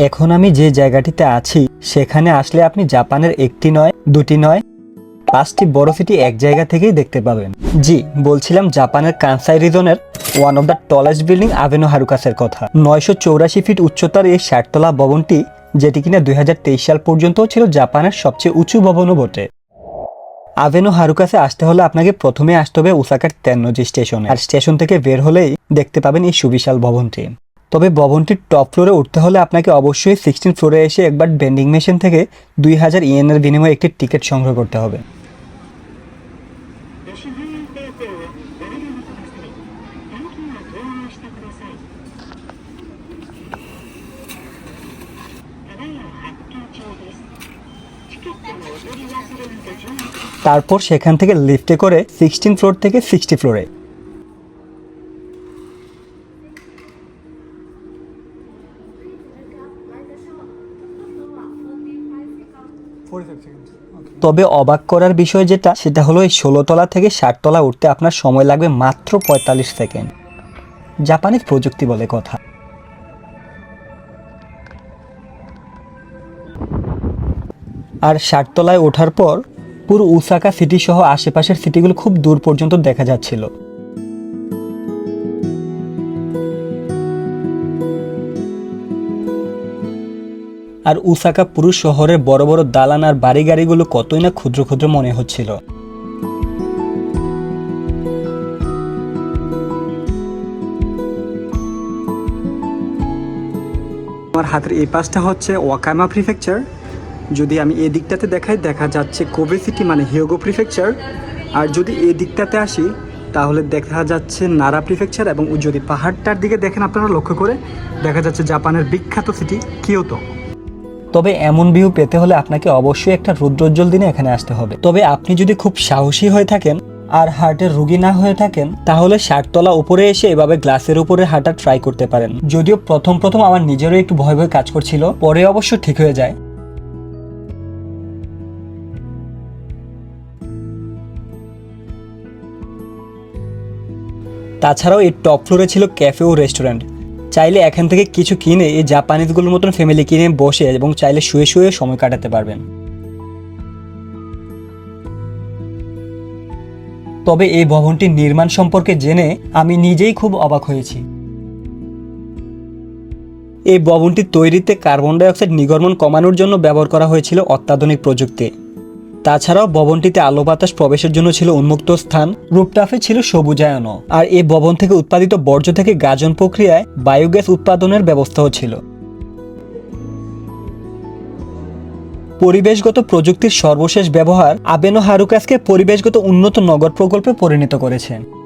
এখন আমি যে জায়গাটিতে আছি, সেখানে আসলে আপনি জাপানের একটি নয়, দুটি নয়, পাঁচটি বড় সিটি এক জায়গা থেকেই দেখতে পাবেন। জি, বলছিলাম জাপানের Kansai রিজনের one of the tallest building Abeno হারুকাসের কথা। নয়শো চৌরাশি ফিট উচ্চতার এই ষাটতলা ভবনটি, যেটি কিনা দুই হাজার তেইশ সাল পর্যন্ত ছিল জাপানের সবচেয়ে উঁচু ভবনও বটে। আভেনো হারুকাসে আসতে হলে আপনাকে প্রথমে আসতে হবে ওসাকার তেন্নজি স্টেশনে। আর স্টেশন থেকে বের হলেই দেখতে পাবেন এই সুবিশাল ভবনটি। তবে ভবনটির টপ ফ্লোরে উঠতে হলে আপনাকে অবশ্যই সিক্সটিন ফ্লোরে এসে একবার ভেন্ডিং মেশিন থেকে দুই হাজার ইএনএর বিনিময়ে একটি টিকিট সংগ্রহ করতে হবে। তারপর সেখান থেকে লিফটে করে সিক্সটিন ফ্লোর থেকে সিক্সটি ফ্লোরে। তবে অবাক করার বিষয় যেটা, সেটা হলো এই ষোলো তলা থেকে ষাট তলা উঠতে আপনার সময় লাগবে মাত্র পঁয়তাল্লিশ সেকেন্ড। জাপানিজ প্রযুক্তি বলে কথা। আর ষাটতলায় ওঠার পর পুরো উসাকা সিটি সহ আশেপাশের সিটিগুলো খুব দূর পর্যন্ত দেখা যাচ্ছিল। আর উসাকা পুরো শহরের বড় বড় দালান আর বাড়ি গাড়িগুলো কতই না ক্ষুদ্র ক্ষুদ্র মনে হচ্ছিল। আমার হাতের এই পাশটা হচ্ছে ওয়াকামা প্রিফেকচার। যদি আমি এই দিকটাতে দেখাই, দেখা যাচ্ছে কোবে সিটি মানে হিয়োগো প্রিফেকচার। আর যদি এই দিকটাতে আসি, তাহলে দেখা যাচ্ছে নারা প্রিফেকচার এবং যদি পাহাড়টার দিকে দেখেন আপনারা লক্ষ্য করে, দেখা যাচ্ছে জাপানের বিখ্যাত সিটি কিয়োতো তবে এমন ভিউ পেতে হলে আপনাকে অবশ্যই একটা রুদ্রোজ্জ্বল দিনে এখানে আসতে হবে। তবে আপনি যদি খুব সাহসী হয়ে থাকেন আর হার্টের রুগী না হয়ে থাকেন, তাহলে ষাটতলা উপরে এসে এভাবে গ্লাসের উপরে হাঁটা ট্রাই করতে পারেন। যদিও প্রথম প্রথম আমার নিজেরও একটু ভয় ভয় কাজ করছিল, পরে অবশ্য ঠিক হয়ে যায়। তাছাড়াও এই টপ ফ্লোরে ছিল ক্যাফে ও রেস্টুরেন্ট চাইলে এখান থেকে কিছু কিনে এই জাপানিজগুলোর মতন ফ্যামিলি কিনে বসে এবং চাইলে শুয়ে শুয়ে সময় কাটাতে পারবেন। তবে এই ভবনটির নির্মাণ সম্পর্কে জেনে আমি নিজেই খুব অবাক হয়েছি। এই ভবনটি তৈরিতে কার্বন ডাইঅক্সাইড নির্গমন কমানোর জন্য ব্যবহার করা হয়েছিল অত্যাধুনিক প্রযুক্তি। তাছাড়াও ভবনটিতে আলো বাতাস প্রবেশের জন্য ছিল উন্মুক্ত স্থান। রুপটাফে ছিল সবুজায়নও আর এ ভবন থেকে উৎপাদিত বর্জ্য থেকে গাজন প্রক্রিয়ায় বায়োগ্যাস উৎপাদনের ব্যবস্থাও ছিল। পরিবেশগত প্রযুক্তির সর্বশেষ ব্যবহার আবেনো হারুকাসকে পরিবেশগত উন্নত নগর প্রকল্পে পরিণত করেছে।